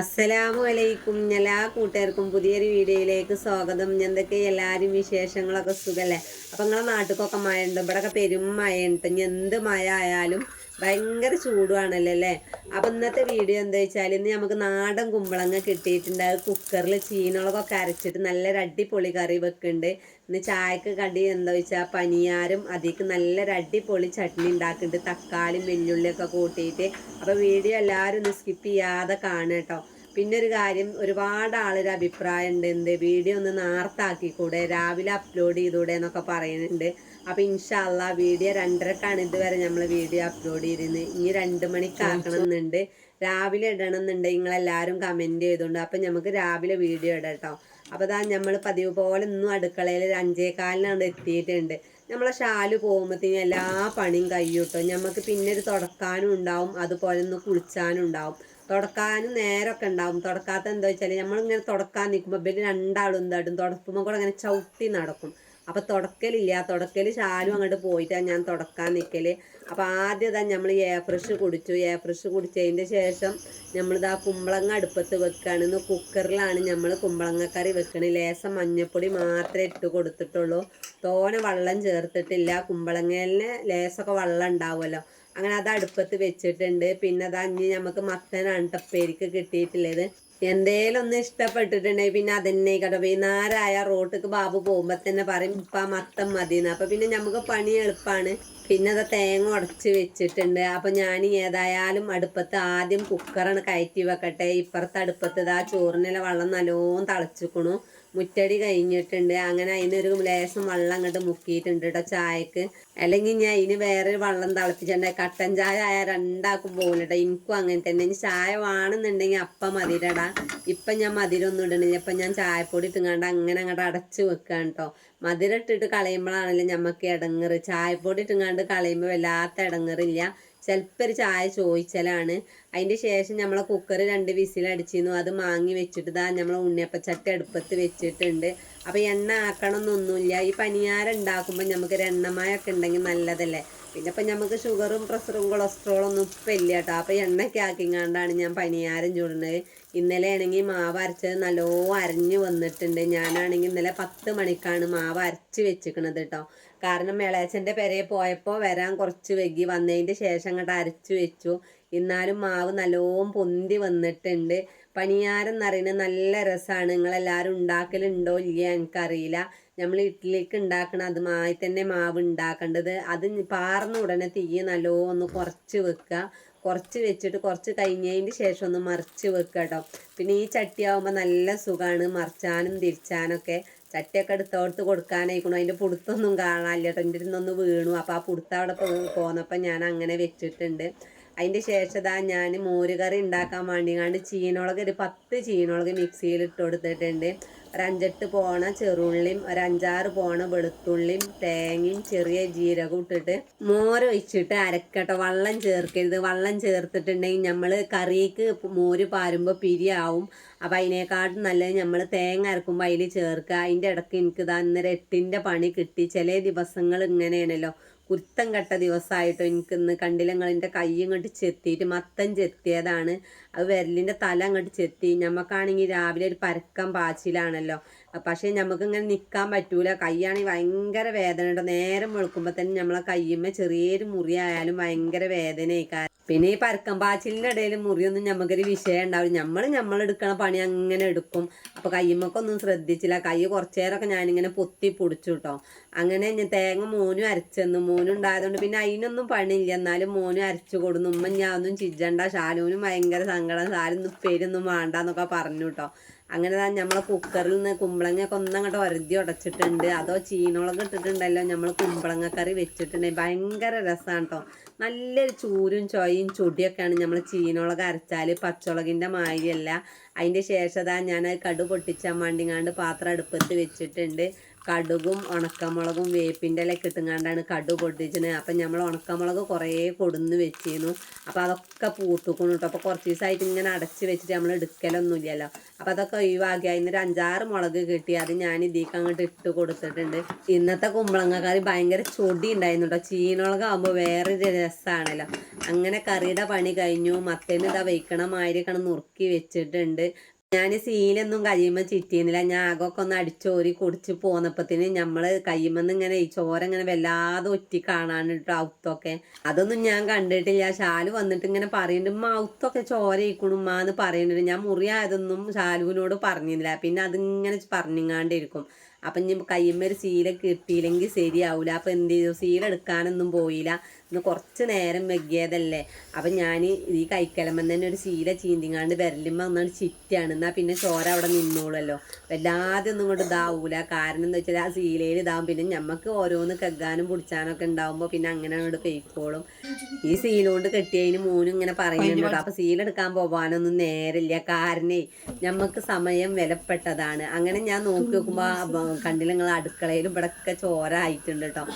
അസ്സലാമു അലൈക്കും എല്ലാ കൂട്ടുകാർക്കും പുതിയൊരു വീഡിയോയിലേക്ക് സ്വാഗതം. എന്തൊക്കെ എല്ലാവരും വിശേഷങ്ങളൊക്കെ സുഖല്ലേ? അപ്പം നിങ്ങളെ നാട്ടിലൊക്കെ മഴ ഉണ്ട് ഇവിടെയൊക്കെ പെരും മഴ ഉണ്ട് ഇനി എന്ത് മഴ ആയാലും ഭയങ്കര ചൂടുവാണല്ലോ അല്ലേ അപ്പം ഇന്നത്തെ വീഡിയോ എന്താ വെച്ചാൽ ഇന്ന് നമുക്ക് നാടൻ കുമ്പളങ്ങ കിട്ടിയിട്ടുണ്ട്. അത് കുക്കറിൽ ചീനളകൊക്കെ അരച്ചിട്ട് നല്ലൊരു അടിപൊളി കറി വെക്കുന്നുണ്ട്. ഇന്ന് ചായക്ക് കടി എന്താ വെച്ചാൽ പനിയാരും അതിക്ക് നല്ലൊരു അടിപൊളി ചട്നി ഉണ്ടാക്കുന്നുണ്ട്. തക്കാളിയും വെല്ലുള്ളിയൊക്കെ കൂട്ടിയിട്ട്. അപ്പോൾ വീഡിയോ എല്ലാവരും ഒന്ന് സ്കിപ്പ് ചെയ്യാതെ കാണുക കേട്ടോ. പിന്നെ ഒരു കാര്യം ഒരുപാട് ആളൊരു അഭിപ്രായം ഉണ്ട് എന്ത്? വീഡിയോ ഒന്ന് നാർത്താക്കിക്കൂടെ? രാവിലെ അപ്ലോഡ് ചെയ്തൂടെ എന്നൊക്കെ പറയുന്നുണ്ട്. അപ്പോൾ ഇൻഷാല്ല വീഡിയോ രണ്ടരക്കാണ് ഇതുവരെ നമ്മൾ വീഡിയോ അപ്ലോഡ് ചെയ്തിരുന്നത് ഇനി രണ്ട് മണിക്കാക്കണം എന്നുണ്ട് രാവിലെ ഇടണം എന്നുണ്ടെങ്കിൽ നിങ്ങളെല്ലാവരും കമന്റ് ചെയ്തുകൊണ്ട് അപ്പം നമുക്ക് രാവിലെ വീഡിയോ ഇടാം കേട്ടോ അപ്പോൾ അതാ നമ്മൾ പതിവ് പോലെ ഇന്നും അടുക്കളയിൽ ഒരു അഞ്ചേകാലിനാണ് എത്തിയിട്ടുണ്ട്. നമ്മളെ ഷാൽ പോകുമ്പോഴത്തേന് എല്ലാ പണിയും കഴിയൂട്ടോ നമുക്ക് പിന്നെ ഒരു തുടക്കാനും ഉണ്ടാവും. അതുപോലെ ഒന്ന് കുളിച്ചാനും ഉണ്ടാവും. തുടക്കാനും നേരമൊക്കെ ഉണ്ടാവും. തുടക്കാത്ത എന്താ വെച്ചാൽ നമ്മളിങ്ങനെ തുടക്കാൻ നിൽക്കുമ്പോൾ ഇവർ രണ്ടാളും എന്തായിട്ടും തുടക്കുമ്പോൾ കൂടെ അങ്ങനെ ചവിട്ടി നടക്കും. അപ്പോൾ തുടക്കലില്ല. തുടക്കൽ ശാലും അങ്ങോട്ട് പോയിട്ടാണ് ഞാൻ തുടക്കാൻ നിൽക്കൽ അപ്പോൾ ആദ്യം തന്നെ നമ്മൾ എ ഫ്രഷ് കുടിച്ചു. എ ഫ്രഷ് കുടിച്ചതിന്റെ ശേഷം നമ്മളിതാ കുമ്പളങ്ങ അടുപ്പത്ത് വെക്കുകയാണ് ഇന്ന് കുക്കറിലാണ് നമ്മൾ കുമ്പളങ്ങക്കറി വെക്കണത് ലേസം മഞ്ഞപ്പൊടി മാത്രമേ ഇട്ട് കൊടുത്തിട്ടുള്ളൂ. തോനെ വെള്ളം ചേർത്തിട്ടില്ല. കുമ്പളങ്ങയിലെ ലേസൊക്കെ വെള്ളം ഉണ്ടാവുമല്ലോ. അങ്ങനെ അത് അടുപ്പത്ത് വെച്ചിട്ടുണ്ട്. പിന്നെ അത് അഞ്ഞ് നമുക്ക് മത്തനാണ് ടപ്പേരിക്ക് കിട്ടിയിട്ടുള്ളത്. എന്തേലും ഒന്ന് ഇഷ്ടപ്പെട്ടിട്ടുണ്ടെങ്കിൽ പിന്നെ അതന്നെ കേട്ടോ. വൈകുന്നേരമായ റോട്ടിക്ക് ബാബു പോകുമ്പോൾ തന്നെ പറയും ഇപ്പം മത്തം മതിയെന്ന്. അപ്പം പിന്നെ നമുക്ക് പണി എളുപ്പമാണ് പിന്നെ അത് തേങ്ങ ഉടച്ച് വെച്ചിട്ടുണ്ട്. അപ്പം ഞാൻ ഏതായാലും അടുപ്പത്ത് ആദ്യം കുക്കറാണ് കയറ്റി വെക്കട്ടെ. ഇപ്പുറത്തെ അടുപ്പത്ത് ഇതാ ചോറിനെല്ലാം വെള്ളം നല്ലോണം തിളച്ചിക്കണു. മുറ്റടി കഴിഞ്ഞിട്ടുണ്ട്. അങ്ങനെ അതിനൊരു ലേശം വെള്ളം അങ്ങോട്ട് മുക്കിയിട്ടുണ്ട് കേട്ടോ ചായക്ക്. അല്ലെങ്കിൽ ഞാൻ അതിന് വേറെ വെള്ളം തിളപ്പിച്ചിട്ടുണ്ട്. കട്ടൻ ചായ ആയ രണ്ടാക്കും പോകില്ലട്ടോ എനിക്കും അങ്ങനെ തന്നെ. ഇനി ചായ വേണമെന്നുണ്ടെങ്കിൽ അപ്പം മതിരടാ. ഇപ്പം ഞാൻ മധുരമൊന്നും ഇടണില്ല. ഇപ്പം ഞാൻ ചായപ്പൊടി ഇട്ടുങ്ങാണ്ട് അങ്ങനെ അങ്ങോട്ട് അടച്ച് വെക്കാൻ കേട്ടോ മധുരം ഇട്ടിട്ട് കളയുമ്പോഴാണല്ലോ ഞമ്മക്ക് ഇടങ്ങറ് ചായപ്പൊടി ഇട്ടുങ്ങാണ്ട് കളയുമ്പോൾ വല്ലാത്ത ഇടങ്ങറില്ല ചിലപ്പോൾ ഒരു ചായ ചോദിച്ചാലാണ് അതിന്റെ ശേഷം നമ്മളെ കുക്കർ രണ്ട് വിസിലടിച്ചിരുന്നു അത് മാങ്ങി വെച്ചിട്ട് ഇതാ നമ്മളെ ഉണ്ണിയപ്പച്ചട്ടി അടുപ്പത്ത് വെച്ചിട്ടുണ്ട്. അപ്പോൾ എണ്ണ ആക്കണമെന്നൊന്നുമില്ല ഈ പനിയാരം ഉണ്ടാക്കുമ്പോൾ നമുക്കൊരു എണ്ണമയൊക്കെ ഉണ്ടെങ്കിൽ നല്ലതല്ലേ. പിന്നെ ഇപ്പം നമുക്ക് ഷുഗറും പ്രഷറും കൊളസ്ട്രോളും ഒന്നും ഇപ്പം ഇല്ല കേട്ടോ അപ്പോൾ എണ്ണയ്ക്ക് ആക്കിങ്ങാണ്ടാണ് ഞാൻ പനിയാരം ചൂടുന്നത്. ഇന്നലെ ആണെങ്കിൽ മാവ് അരച്ചത് നല്ലോ അരഞ്ഞു വന്നിട്ടുണ്ട്. ഞാനാണെങ്കിൽ ഇന്നലെ പത്ത് മണിക്കാണ് മാവ് അരച്ച് വെച്ചിക്കണത് കേട്ടോ കാരണം ഇളയച്ചന്റെ പെരയെ പോയപ്പോൾ വരാൻ കുറച്ച് വൈകി. വന്നതിന്റെ ശേഷം അങ്ങോട്ട് അരച്ചു വെച്ചു. എന്നാലും മാവ് നല്ലോം പൊന്തി വന്നിട്ടുണ്ട്. പണിയാരം എന്നറിയുന്നത് നല്ല രസമാണ്. നിങ്ങളെല്ലാവരും ഉണ്ടാക്കലുണ്ടോ ഇല്ല എനിക്കറിയില്ല. നമ്മൾ ഇഡ്ഡലിക്ക് ഉണ്ടാക്കണ അതുമായി തന്നെ മാവ് ഉണ്ടാക്കേണ്ടത്. അത് പാർന്ന ഉടനെ തീ നല്ലോ ഒന്ന് കുറച്ച് വെക്കുക. കുറച്ച് വെച്ചിട്ട് കുറച്ച് കഴിഞ്ഞതിന് ശേഷം ഒന്ന് മറിച്ച് വെക്കുക കേട്ടോ. പിന്നെ ഈ ചട്ടിയാവുമ്പോൾ നല്ല സുഖമാണ്. മറിച്ചാനും തിരിച്ചാനൊക്കെ ചട്ടിയൊക്കെ എടുത്തോട്ട് കൊടുക്കാനായിക്കണു. അതിന്റെ പുടുത്തൊന്നും കാണാനില്ല എന്റെ ഇരുന്നൊന്ന് വീണു. അപ്പോൾ ആ പുടുത്ത അവിടെ പോന്നപ്പോൾ ഞാൻ അങ്ങനെ വെച്ചിട്ടുണ്ട്. അതിന്റെ ശേഷം ഇതാ ഞാൻ മോരുകറി ഉണ്ടാക്കാൻ വേണ്ടി കണ്ട് ചീനോളക് ഒരു പത്ത് ചീനോളക് മിക്സിയിൽ ഇട്ട് കൊടുത്തിട്ടുണ്ട്. ഒരു അഞ്ചെട്ട് പോണ ചെറുള്ളിയും ഒരഞ്ചാറ് പോണ വെളുത്തുള്ളിയും തേങ്ങയും ചെറിയ ജീരകവും ഇട്ടിട്ട് മോര് ഒഴിച്ചിട്ട് അരക്കട്ടോ. വള്ളം ചേർക്കരുത്. വള്ളം ചേർത്തിട്ടുണ്ടെങ്കിൽ നമ്മൾ കറിക്ക് മോര് പാരുമ്പോൾ പിരിയാവും. അപ്പം അതിനേക്കാട്ടും നല്ലത് നമ്മൾ തേങ്ങ അരക്കുമ്പോൾ അതിൽ ചേർക്കുക. അതിന്റെ ഇടയ്ക്ക് എനിക്ക് ഇതാ ഇന്നലെ എട്ടിന്റെ പണി കിട്ടി. ചില ദിവസങ്ങൾ ഇങ്ങനെയാണല്ലോ. കുരുത്തം കെട്ട ദിവസമായിട്ടോ എനിക്ക് ഇന്ന് കണ്ടില്ലങ്ങളിന്റെ കൈ ഇങ്ങോട്ട് ചെത്തിയിട്ട് മത്തം ചെത്തിയതാണ്. അത് വിരലിന്റെ തല അങ്ങോട്ട് ചെത്തി. നമുക്കാണെങ്കിൽ രാവിലെ ഒരു പരക്കം പാച്ചിലാണല്ലോ. പക്ഷേ നമുക്ക് ഇങ്ങനെ നിൽക്കാൻ പറ്റൂല. കൈയാണെങ്കിൽ ഭയങ്കര വേദന ഉണ്ടോ നേരം വെളുക്കുമ്പോൾ തന്നെ നമ്മളെ കയ്യുമ്മ ചെറിയൊരു മുറിയായാലും ഭയങ്കര വേദനയായി പിന്നെ ഈ പരക്കം പാച്ചിലിന്റെ ഇടയിൽ മുറിയൊന്നും നമുക്കൊരു വിഷയം ഉണ്ടാവില്ല. നമ്മൾ എടുക്കണ പണി അങ്ങനെ എടുക്കും. അപ്പോൾ കയ്യുമ്മക്കൊന്നും ശ്രദ്ധിച്ചില്ല. കൈ കുറച്ചു നേരമൊക്കെ ഞാനിങ്ങനെ പൊത്തി പൊടിച്ചു കേട്ടോ അങ്ങനെ ഞാൻ തേങ്ങ മോനും അരച്ചെന്ന്. മോനും ഉണ്ടായതുകൊണ്ട് പിന്നെ അതിനൊന്നും പണിയില്ല. എന്നാലും മോനും അരച്ചു കൊടുന്നു. ഉമ്മ ഞാൻ ഒന്നും ചിജണ്ട. ശാലുവിനും ഭയങ്കര സങ്കടം. ശാലൊന്നും പേരൊന്നും വേണ്ട എന്നൊക്കെ പറഞ്ഞു കേട്ടോ അങ്ങനെ തന്നെ നമ്മളെ കുക്കറിൽ നിന്ന് കുമ്പളങ്ങയൊക്കെ ഒന്നങ്ങോട്ട് ഒരതി ഉടച്ചിട്ടുണ്ട്. അതോ ചീനോളൊക്കെ ഇട്ടിട്ടുണ്ടല്ലോ. നമ്മൾ കുമ്പളങ്ങ കറി വെച്ചിട്ടുണ്ടെങ്കിൽ ഭയങ്കര രസമാണ് കേട്ടോ നല്ലൊരു ചൂരും ചൊയും ചൊടിയൊക്കെയാണ് നമ്മൾ ചീനോളക് അരച്ചാൽ പച്ചമുളകിന്റെ മാതിരിയല്ല. അതിന്റെ ശേഷം ഞാൻ കടു പൊട്ടിച്ചാൻ വേണ്ടിങ്ങാണ്ട് പാത്രം അടുപ്പത്ത് വെച്ചിട്ടുണ്ട്. കടുകും ഉണക്കമുളകും വേപ്പിന്റെ ഇലയൊക്കെ ഇട്ടുങ്ങാണ്ടാണ് കടു പൊട്ടിച്ചത്. അപ്പം നമ്മൾ ഉണക്കമുളക് കുറേ കൊടുന്ന് വെച്ചിരുന്നു. അപ്പോൾ അതൊക്കെ പൂട്ടുക്കണം കേട്ടോ അപ്പോൾ കുറച്ച് ദിവസമായിട്ട് ഇങ്ങനെ അടച്ച് വെച്ചിട്ട് നമ്മൾ എടുക്കലൊന്നുമില്ലല്ലോ. അപ്പോൾ അതൊക്കെ ഒഴിവാക്കി. അതിനൊരു അഞ്ചാറ് മുളക് കിട്ടി. അത് ഞാൻ ഇതിലേക്ക് അങ്ങോട്ട് ഇട്ട് കൊടുത്തിട്ടുണ്ട്. ഇന്നത്തെ കുമ്പളങ്ങ കറി ഭയങ്കര ചൊടി ഉണ്ടായിരുന്നു കേട്ടോ ചീനുളകാകുമ്പോൾ വേറൊരു രസമാണല്ലോ അങ്ങനെ കറിയുടെ പണി കഴിഞ്ഞു. മത്തേന് ഇതാ വയ്ക്കണ മാതിരിയൊക്കെ നുറുക്കി വെച്ചിട്ടുണ്ട്. ഞാൻ സീലൊന്നും കയ്യുമ്പോൾ ചിറ്റിയുന്നില്ല ഞാൻ ആകൊക്കെ ഒന്ന് അടിച്ചോരി കുടിച്ച് പോന്നപ്പത്തിന് നമ്മൾ കയ്യുമെന്ന് ഇങ്ങനെ ഈ ചോര ഇങ്ങനെ വല്ലാതെ ഒറ്റി കാണാനിട്ട് ഔത്തൊക്കെ. അതൊന്നും ഞാൻ കണ്ടിട്ടില്ല. ഷാലു വന്നിട്ട് ഇങ്ങനെ പറയുന്നുണ്ട് ഉമ്മ ഔത്തൊക്കെ ചോര ഇക്കണുമ്മ എന്ന് പറയുന്നുണ്ട് ഞാൻ മുറിയായതൊന്നും ഷാലുവിനോട് പറഞ്ഞില്ല പിന്നെ അതിങ്ങനെ പറഞ്ഞിങ്ങാണ്ടിരിക്കും. അപ്പം ഇനി കയ്യുമ്മൊരു സീല കിട്ടിയില്ലെങ്കിൽ ശരിയാവില്ല അപ്പം എന്ത് ചെയ്തു? സീല എടുക്കാനൊന്നും പോയില്ല. ഇന്ന് കുറച്ച് നേരം വെക്കിയതല്ലേ അപ്പം ഞാൻ ഈ കൈക്കലമ്പം തന്നെ ഒരു ശീല ചീന്തിങ്ങാണ്ട് വിരലുമ്പോൾ ഒന്നാണ് ചിറ്റാണ് എന്നാൽ പിന്നെ ചോര അവിടെ നിന്നോളല്ലോ വല്ലാതെ ഒന്നും കൊണ്ട് ഇതാവൂല. കാരണം എന്താ വെച്ചാൽ ആ ശീലയിൽ ഇതാവും. പിന്നെ ഞമ്മക്ക് ഓരോന്ന് കെഗാനും പിടിച്ചാനൊക്കെ ഉണ്ടാവുമ്പോൾ പിന്നെ അങ്ങനെ അങ്ങോട്ട് പെയ്ക്കോളും. ഈ സീലോണ്ട് കെട്ടിയതിന് മൂന്നും ഇങ്ങനെ പറയുന്നുണ്ട് അപ്പം ശീല എടുക്കാൻ പോകാനൊന്നും നേരില്ല കാരണേ ഞമ്മക്ക് സമയം വിലപ്പെട്ടതാണ്. അങ്ങനെ ഞാൻ നോക്കി നോക്കുമ്പോൾ കണ്ടില്ല നിങ്ങൾ അടുക്കളയിലും ഇവിടൊക്കെ ചോര ആയിട്ടുണ്ട് കേട്ടോ.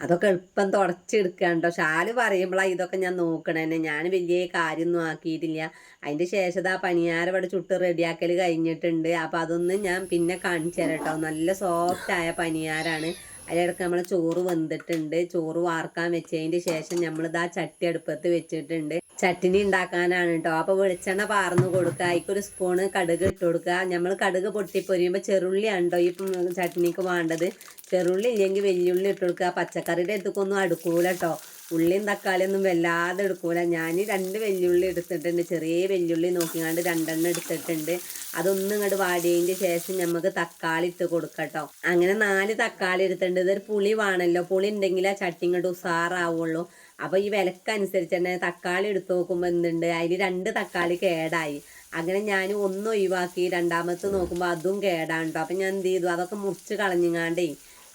അതൊക്കെ എളുപ്പം തുടച്ചെടുക്കാണ്ടോ ഷാൽ പറയുമ്പോഴാണ് ഇതൊക്കെ ഞാൻ നോക്കണേ ഞാൻ വലിയ കാര്യമൊന്നും ആക്കിയിട്ടില്ല. അതിന്റെ ശേഷം ആ പണിയാരം ഇവിടെ ചുട്ട് റെഡിയാക്കൽ കഴിഞ്ഞിട്ടുണ്ട്. അപ്പം അതൊന്നും ഞാൻ പിന്നെ കാണിച്ചു തരാം കേട്ടോ നല്ല സോഫ്റ്റ് ആയ പണിയാരാണ്. അതിലിടക്ക് നമ്മൾ ചോറ് വെന്തിട്ടുണ്ട്. ചോറ് വാർക്കാൻ വെച്ചതിന് ശേഷം നമ്മൾ ഇതാ ചട്ടി അടുപ്പത്ത് വെച്ചിട്ടുണ്ട്. ചട്ടിനി ഉണ്ടാക്കാനാണ് കേട്ടോ അപ്പോൾ വെളിച്ചെണ്ണ പാർന്ന് കൊടുക്കുക അതിക്കൊരു സ്പൂണ് കടുക് ഇട്ട് കൊടുക്കുക നമ്മൾ കടുക് പൊട്ടിപ്പൊരിയുമ്പോൾ ചെറുള്ളി ഉണ്ടോ ഈ ചട്നിക്ക് വേണ്ടത്. ചെറുള്ളി ഇല്ലെങ്കിൽ വെല്ലുള്ളി ഇട്ട് കൊടുക്കുക പച്ചക്കറിയുടെ അടുത്തൊന്നും അടുക്കൂല കേട്ടോ ഉള്ളിയും തക്കാളിയൊന്നും വല്ലാതെ എടുക്കൂല. ഞാൻ രണ്ട് വെല്ലുള്ളി എടുത്തിട്ടുണ്ട്. ചെറിയ വെല്ലുള്ളി നോക്കിക്കാണ്ട് രണ്ടെണ്ണം എടുത്തിട്ടുണ്ട്. അതൊന്നും ഇങ്ങോട്ട് വാടിയതിന്റെ ശേഷം നമുക്ക് തക്കാളി ഇട്ട് കൊടുക്കട്ടോ അങ്ങനെ നാല് തക്കാളി എടുത്തിട്ടുണ്ട്. ഇതൊരു പുളി വേണമല്ലോ പുളി ഉണ്ടെങ്കിൽ ആ ചട്ടി ഇങ്ങോട്ട് ഉസാറാവുള്ളൂ. അപ്പോൾ ഈ വിലക്കനുസരിച്ച് തന്നെ തക്കാളി എടുത്ത് നോക്കുമ്പോൾ എന്തുണ്ട്? അതിൽ രണ്ട് തക്കാളി കേടായി. അങ്ങനെ ഞാൻ ഒന്ന് ഒഴിവാക്കി രണ്ടാമത്തെ നോക്കുമ്പോൾ അതും കേടാണ് കേട്ടോ അപ്പം ഞാൻ എന്ത് ചെയ്തു അതൊക്കെ മുറിച്ച് കളഞ്ഞിങ്ങാണ്ടേ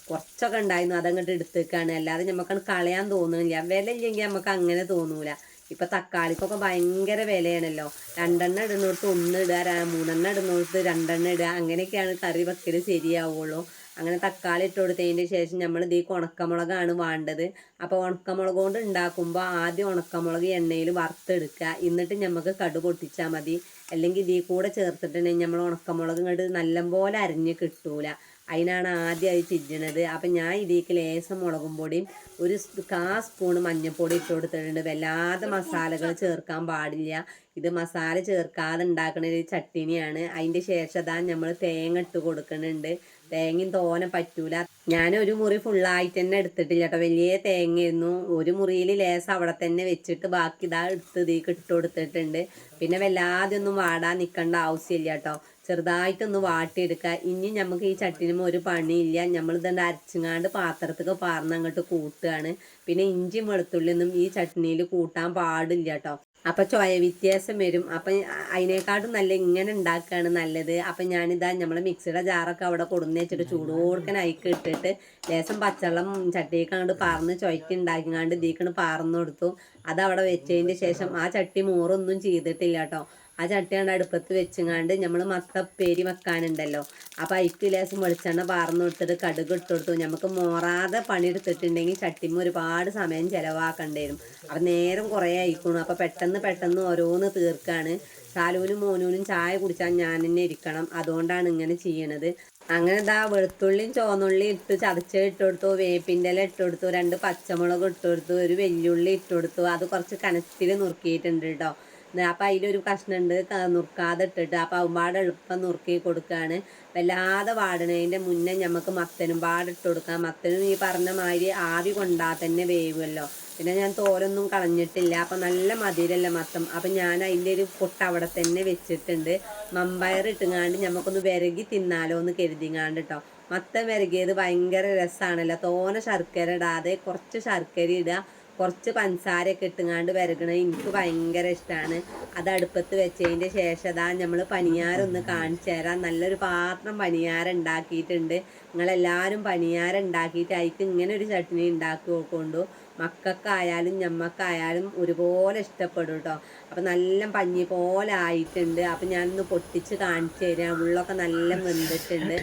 കുറച്ചൊക്കെ ഉണ്ടായിരുന്നു അതങ്ങോട്ട് എടുത്തേക്കാണ്. അല്ലാതെ നമുക്കത് കളയാൻ തോന്നുന്നില്ല വില ഇല്ലെങ്കിൽ നമുക്ക് അങ്ങനെ തോന്നൂല. ഇപ്പൊ തക്കാളിക്കൊക്കെ ഭയങ്കര വിലയാണല്ലോ. രണ്ടെണ്ണം ഇടുന്നിടത്ത് ഒന്ന് ഇടുക മൂന്നെണ്ണം ഇടുന്നിടത്ത് രണ്ടെണ്ണം ഇടുക അങ്ങനെയൊക്കെയാണ് കറി വെക്കൽ ശരിയാവുള്ളൂ. അങ്ങനെ തക്കാളി ഇട്ട് കൊടുത്തതിന് ശേഷം നമ്മൾ ഇതീ ഉണക്കമുളകാണ് വേണ്ടത്. അപ്പോൾ ഉണക്കമുളക് കൊണ്ട് ഉണ്ടാക്കുമ്പോൾ ആദ്യം ഉണക്കമുളക് എണ്ണയിൽ വറുത്തെടുക്കുക. എന്നിട്ട് നമുക്ക് കടു പൊട്ടിച്ചാൽ മതി. അല്ലെങ്കിൽ ഇതിൽ കൂടെ ചേർത്തിട്ടുണ്ടെങ്കിൽ നമ്മൾ ഉണക്കമുളക് ഇങ്ങോട്ട് നല്ലപോലെ അരിഞ്ഞ് കിട്ടൂല. അതിനാണ് ആദ്യമായിട്ട് തിരിഞ്ഞത് അപ്പം ഞാൻ ഇതിലേക്ക് ലേശം മുളകും പൊടിയും ഒരു കാ സ്പൂൺ മഞ്ഞൾപ്പൊടി ഇട്ട് കൊടുത്തിട്ടുണ്ട്. വല്ലാതെ മസാലകൾ ചേർക്കാൻ പാടില്ല. ഇത് മസാല ചേർക്കാതെ ഉണ്ടാക്കുന്ന ഒരു ചട്ടിനിയാണ്. അതിന്റെ ശേഷം അതാ നമ്മൾ തേങ്ങ ഇട്ട് കൊടുക്കുന്നുണ്ട്. തേങ്ങയും തോനെ പറ്റൂല. ഞാൻ ഒരു മുറി ഫുള്ളായിട്ട് തന്നെ എടുത്തിട്ടില്ല കേട്ടോ. വലിയ തേങ്ങയായിരുന്നു. ഒരു മുറിയിൽ ലേസ് അവിടെ തന്നെ വെച്ചിട്ട് ബാക്കി ഇതാ എടുത്ത് ഇതിലേക്ക് ഇട്ട് കൊടുത്തിട്ടുണ്ട്. പിന്നെ വല്ലാതെ ഒന്നും വാടാൻ നിൽക്കേണ്ട ആവശ്യമില്ല കേട്ടോ. ചെറുതായിട്ടൊന്ന് വാട്ടിയെടുക്കുക. ഇനി നമുക്ക് ഈ ചട്ടിനും ഒരു പണിയില്ല. നമ്മൾ ഇതുണ്ട് അരച്ചുങ്ങാണ്ട് പാത്രത്തേക്ക് പാർന്ന് അങ്ങോട്ട് കൂട്ടുകയാണ്. പിന്നെ ഇഞ്ചി വെളുത്തുള്ളിയൊന്നും ഈ ചട്നിയിൽ കൂട്ടാൻ പാടില്ല കേട്ടോ. അപ്പൊ ചോയ വ്യത്യാസം വരും. അപ്പൊ അതിനേക്കാട്ടും നല്ല ഇങ്ങനെ ഉണ്ടാക്കുകയാണ് നല്ലത്. അപ്പൊ ഞാനിതാ നമ്മളെ മിക്സിയുടെ ജാറൊക്കെ അവിടെ കൊടുന്ന് വെച്ചിട്ട് ചൂടോടുക്കൻ അയക്ക് ഇട്ടിട്ട് ലേശം പച്ചവെള്ളം ചട്ടിയൊക്കെ അങ്ങോട്ട് പാർന്ന് ചൊയ്ക്ക് ഉണ്ടാക്കിങ്ങാണ്ട് ഇതിക്കണ് പാർന്നു കൊടുത്തു. അതവിടെ അവിടെ വെച്ചതിന് ശേഷം ആ ചട്ടി മോറൊന്നും ചെയ്തിട്ടില്ല കേട്ടോ ആ ചട്ടി ചട്ടിയാണ് അടുപ്പത്ത് വെച്ചുങ്ങാണ്ട് നമ്മൾ മത്തപ്പേരി വെക്കാനുണ്ടല്ലോ. അപ്പോൾ അതിക്ക് ലേശം വെളിച്ചെണ്ണ പാർന്നു കൊടുത്തിട്ട് കടുക് ഇട്ട് കൊടുത്തു. നമുക്ക് മോറാതെ പണിയെടുത്തിട്ടുണ്ടെങ്കിൽ ചട്ടിമ്മ ഒരുപാട് സമയം ചിലവാക്കേണ്ടി വരും അപ്പം നേരം കുറേ ആയിക്കുന്നു അപ്പോൾ പെട്ടെന്ന് പെട്ടെന്ന് ഓരോന്ന് തീർക്കാണ്. ശാലുവിനും മോനൂനും ചായ കുടിച്ചാൽ ഞാൻ തന്നെ ഇരിക്കണം. അതുകൊണ്ടാണ് ഇങ്ങനെ ചെയ്യണത്. അങ്ങനെ ഇതാ വെളുത്തുള്ളിയും ചുവന്നുള്ളി ഇട്ട് ചതച്ച് ഇട്ട് കൊടുത്തു. വേപ്പിന്റെ ഇല ഇട്ട് കൊടുത്തു. രണ്ട് പച്ചമുളക് ഇട്ട് കൊടുത്തു. ഒരു വെല്ലുള്ളി ഇട്ട് കൊടുത്തു. അത് കുറച്ച് കനത്തിൽ നുറുക്കിയിട്ടുണ്ട് കേട്ടോ അപ്പം അതിലൊരു കഷ്ണമുണ്ട് നുറുക്കാതെ ഇട്ടിട്ട് അപ്പം അവന്പാട് എളുപ്പം നുറുക്കി കൊടുക്കുകയാണ് വല്ലാതെ വാടണതിന്റെ മുന്നേ നമുക്ക് മത്തനും പാടിട്ട് കൊടുക്കാം മത്തനും ഈ പറഞ്ഞ മാതിരി ആവി കൊണ്ടാൽ തന്നെ വേവുമല്ലോ പിന്നെ ഞാൻ തോരൊന്നും കളഞ്ഞിട്ടില്ല. അപ്പം നല്ല മധുരല്ല മത്തം. അപ്പം ഞാൻ അതിന്റെ ഒരു പൊട്ട് അവിടെ തന്നെ വെച്ചിട്ടുണ്ട്. മമ്പയർ ഇട്ടുങ്ങാണ്ട് നമുക്കൊന്ന് വിരകി തിന്നാലോ എന്ന് കരുതിങ്ങാണ്ട് കേട്ടോ മത്തം വിരകിയത് ഭയങ്കര രസമാണല്ലോ തോന ശർക്കര ഇടാതെ കുറച്ച് ശർക്കര ഇടുക കുറച്ച് പഞ്ചസാരയൊക്കെ ഇട്ടുങ്ങാണ്ട് വരകണത് എനിക്ക് ഭയങ്കര ഇഷ്ടമാണ് അത് അടുപ്പത്ത് വെച്ചതിന്റെ ശേഷം അതാ നമ്മൾ പനിയാരൊന്ന് കാണിച്ചു തരാം. നല്ലൊരു പാത്രം പണിയാരം ഉണ്ടാക്കിയിട്ടുണ്ട്. നിങ്ങളെല്ലാവരും പണിയാരം ഉണ്ടാക്കിയിട്ട് അതിക്ക് ഇങ്ങനെ ഒരു ചട്നി ഉണ്ടാക്കി നോക്കൊണ്ടു. മക്കൾക്കായാലും ഞമ്മക്കായാലും ഒരുപോലെ ഇഷ്ടപ്പെടും കേട്ടോ അപ്പം നല്ല പഞ്ഞി പോലെ ആയിട്ടുണ്ട്. അപ്പം ഞാനൊന്ന് പൊട്ടിച്ച് കാണിച്ചു തരാം. ഉള്ളൊക്കെ നല്ല വെന്തിട്ടുണ്ട്.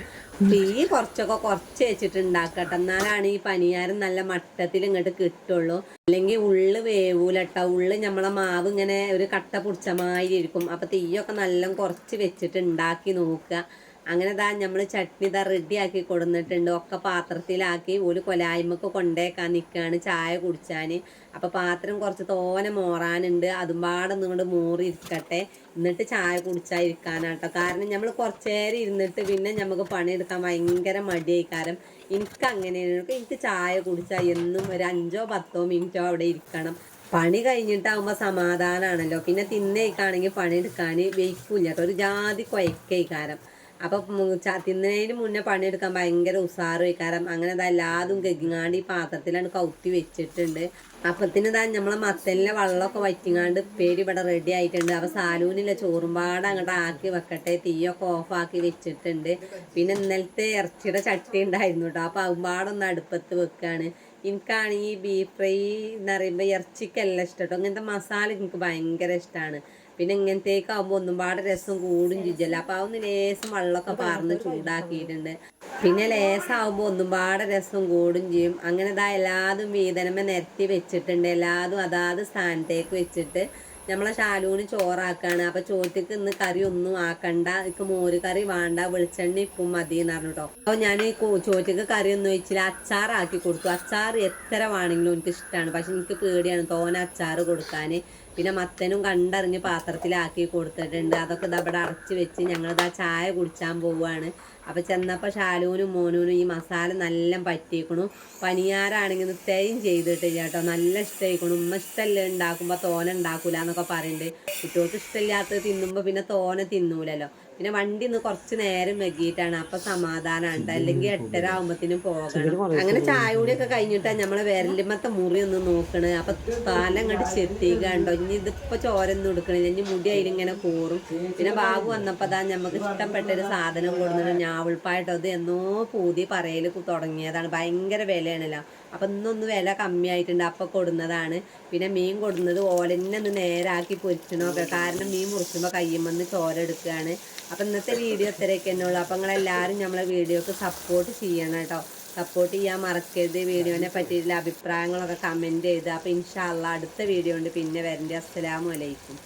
തീ കുറച്ചൊക്കെ കുറച്ച് വെച്ചിട്ട് ഉണ്ടാക്കട്ടെ എന്നാലാണ് ഈ പനിയാരം നല്ല മട്ടത്തിൽ ഇങ്ങോട്ട് കിട്ടുള്ളൂ. അല്ലെങ്കിൽ ഉള്ളു വേവൂലട്ടോ. ഉള്ളു നമ്മളെ മാവ് ഇങ്ങനെ ഒരു കട്ട പിടിച്ച മാതിരി ഇരിക്കും. അപ്പം തീയൊക്കെ നല്ല കുറച്ച് വെച്ചിട്ട് ഉണ്ടാക്കി നോക്കുക. അങ്ങനെ ദാ നമ്മൾ ചട്നി ഇതാ റെഡിയാക്കി കൊടുന്നിട്ടുണ്ട്. ഒക്കെ പാത്രത്തിലാക്കി ഒരു കൊലായ്മക്ക് കൊണ്ടേക്കാൻ നിൽക്കുകയാണ് ചായ കുടിച്ചാൻ അപ്പോൾ പാത്രം കുറച്ച് തോനെ മോറാനുണ്ട്. അതും പാടെ നിങ്ങളുടെ മോറി ഇരിക്കട്ടെ. എന്നിട്ട് ചായ കുടിച്ചാൽ ഇരിക്കാനാട്ടോ. കാരണം നമ്മൾ കുറച്ച് നേരം ഇരുന്നിട്ട് പിന്നെ നമുക്ക് പണിയെടുക്കാൻ ഭയങ്കര മടിയായി. കാരണം എനിക്ക് അങ്ങനെയാണ്. എനിക്ക് ചായ കുടിച്ചാൽ എന്നും ഒരു അഞ്ചോ പത്തോ മിനിറ്റോ അവിടെ ഇരിക്കണം. പണി കഴിഞ്ഞിട്ടാകുമ്പോൾ സമാധാനമാണല്ലോ പിന്നെ തിന്നേക്കാണെങ്കിൽ പണിയെടുക്കാൻ വെയ്ക്കൂല കേട്ടോ ഒരു ജാതി കൊയക്കേക്കാരം അപ്പൊ മു- ച- തിന്നതിന് മുന്നേ പണിയെടുക്കാൻ ഭയങ്കര ഉസാറ് കാരണം അങ്ങനെ ഇതാ എല്ലാതും ഗഗിങ്ങാണ്ട് ഈ പാത്രത്തിലാണ് കൗത്തി വെച്ചിട്ടുണ്ട്. അപ്പത്തിന് ഇതാ നമ്മളെ മത്തലിലെ വെള്ളമൊക്കെ വറ്റിങ്ങാണ്ട് പേര് ഇവിടെ റെഡി ആയിട്ടുണ്ട്. അപ്പൊ സാലൂനിലെ ചോറുംപാട് അങ്ങോട്ട് ആക്കി വെക്കട്ടെ തീയൊക്കെ ഓഫാക്കി വെച്ചിട്ടുണ്ട്. പിന്നെ ഇന്നലത്തെ ഇറച്ചിയുടെ ചട്ടി ഉണ്ടായിരുന്നു കേട്ടോ അപ്പൊ അതുമ്പാടൊന്ന് അടുപ്പത്ത് വെക്കാണ്. എനിക്കാണെങ്കിൽ ബീഫ് ഫ്രൈ എന്ന് പറയുമ്പോൾ ഇറച്ചിക്കല്ല ഇഷ്ടം കേട്ടോ അങ്ങനത്തെ മസാല എനിക്ക് ഭയങ്കര ഇഷ്ടമാണ് പിന്നെ ഇങ്ങനത്തേക്ക് ആകുമ്പോൾ ഒന്നും പാടെ രസം കൂടും ചുജല്ല അപ്പോൾ അതൊന്ന് ലേസം വെള്ളമൊക്കെ പാർന്ന് ചൂടാക്കിയിട്ടുണ്ട്. പിന്നെ ലേസാവുമ്പോൾ ഒന്നും പാടെ രസം കൂടും ചെയ്യും. അങ്ങനെ ഇതാ എല്ലാതും വീതനമേ നിരത്തി വെച്ചിട്ടുണ്ട്. എല്ലാതും അതാത് സ്ഥാനത്തേക്ക് വെച്ചിട്ട് നമ്മളെ ശാലൂന് ചോറാക്കാണ്. അപ്പൊ ചോറ്റക്ക് ഇന്ന് കറി ഒന്നും ആക്കണ്ട. ഇക്ക് മോര് കറി വേണ്ട. വെളിച്ചെണ്ണ ഇപ്പം മതി എന്ന് പറഞ്ഞു കേട്ടോ അപ്പൊ ഞാൻ ചോറ്റക്ക് കറി ഒന്നും വെച്ചില്ല. അച്ചാറാക്കി കൊടുത്തു. അച്ചാർ എത്ര വേണമെങ്കിലും എനിക്ക് ഇഷ്ടമാണ് പക്ഷെ എനിക്ക് പേടിയാണ് തോനെ അച്ചാർ കൊടുക്കാൻ പിന്നെ മത്തനും കണ്ടറിഞ്ഞ് പാത്രത്തിലാക്കി കൊടുത്തിട്ടുണ്ട്. അതൊക്കെ ഇത് അവിടെ അടച്ച് വെച്ച് ഞങ്ങളിതാ ചായ കുടിച്ചാൻ പോവുകയാണ്. അപ്പൊ ചെന്നപ്പോൾ ഷാലൂനും മോനൂനും ഈ മസാല നല്ല പറ്റിയിക്കണു. പനിയാരാണെങ്കിൽ തേയും ചെയ്തിട്ടില്ല കേട്ടോ. നല്ല ഇഷ്ടമായിക്കണു ഉമ്മ ഇഷ്ടമല്ല ഉണ്ടാക്കുമ്പോൾ തോന ഉണ്ടാക്കൂല എന്നൊക്കെ പറയുന്നുണ്ട് കുട്ടികൾക്ക് ഇഷ്ടമില്ലാത്തത് തിന്നുമ്പോൾ പിന്നെ തോന തിന്നൂലല്ലോ. പിന്നെ വണ്ടി ഇന്ന് കുറച്ച് നേരം വൈകിട്ടാണ് അപ്പൊ സമാധാനമുണ്ട് അല്ലെങ്കിൽ എട്ടര ആകുമ്പത്തിനും പോകണം. അങ്ങനെ ചായ ഒക്കെ കഴിഞ്ഞിട്ടാ നമ്മളെ വിരലിമത്തെ മുറി ഒന്ന് നോക്കണ്. അപ്പൊ തല അങ്ങോട്ട് ചെത്തിക്കണ്ടോ. ഇനി ഇതിപ്പോ ചോരൊന്നും എടുക്കണില്ല. ഇനി മുടി അതിലിങ്ങനെ കൂറും. പിന്നെ ബാബു വന്നപ്പോ അതാ നമുക്ക് ഇഷ്ടപ്പെട്ട ഒരു സാധനം കൊടുത്തിട്ട് ഞാവിൾപ്പായിട്ടോ അത് എന്നോ പൂതി പറയൽ തുടങ്ങിയതാണ്. ഭയങ്കര വിലയാണല്ലോ. അപ്പൊ ഇന്നൊന്ന് വില കമ്മിയായിട്ടുണ്ട്. അപ്പം കൊടുന്നതാണ്. പിന്നെ മീൻ കൊടുന്നത് ഓലന്നെ ഒന്ന് നേരാക്കി പൊരിച്ചണോക്കെ കാരണം മീൻ മുറിക്കുമ്പോൾ കയ്യുമെന്ന് ചോര എടുക്കുകയാണ് അപ്പം ഇന്നത്തെ വീഡിയോ ഇത്രയൊക്കെ തന്നെ ഉള്ളൂ. അപ്പം നിങ്ങളെല്ലാവരും നമ്മളെ വീഡിയോക്ക് സപ്പോർട്ട് ചെയ്യണം കേട്ടോ. സപ്പോർട്ട് ചെയ്യാൻ മറക്കരുത്. വീഡിയോനെ പറ്റിയിട്ടുള്ള അഭിപ്രായങ്ങളൊക്കെ കമന്റ് ചെയ്ത്. അപ്പം ഇൻഷാല്ല അടുത്ത വീഡിയോ ഉണ്ട് പിന്നെ വരണ്ടേ. അസ്സലാമു അലൈക്കും.